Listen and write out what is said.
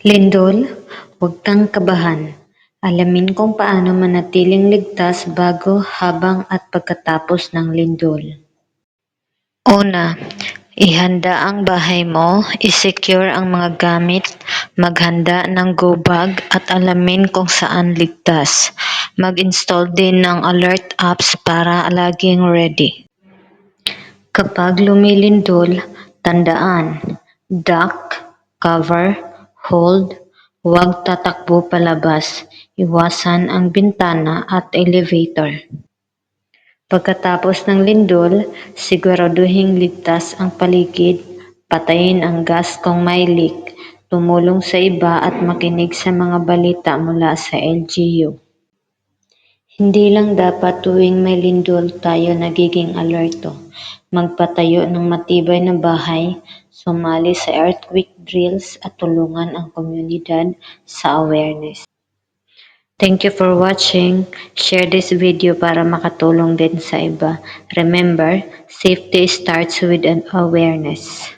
Lindol, huwag kang kabahan. Alamin kung paano manatiling ligtas bago, habang at pagkatapos ng lindol. Una, ihanda ang bahay mo, isecure ang mga gamit, maghanda ng go bag at alamin kung saan ligtas. Mag-install din ng alert apps para laging ready. Kapag lumilindol, tandaan, duck, cover, hold, huwag tatakbo palabas, iwasan ang bintana at elevator. Pagkatapos ng lindol, siguraduhing ligtas ang paligid, patayin ang gas kung may leak, tumulong sa iba at makinig sa mga balita mula sa LGU. Hindi lang dapat tuwing may lindol tayo nagiging alerto. Magpatayo ng matibay na bahay, sumali sa earthquake drills at tulungan ang komunidad sa awareness. Thank you for watching. Share this video para makatulong din sa iba. Remember, safety starts with an awareness.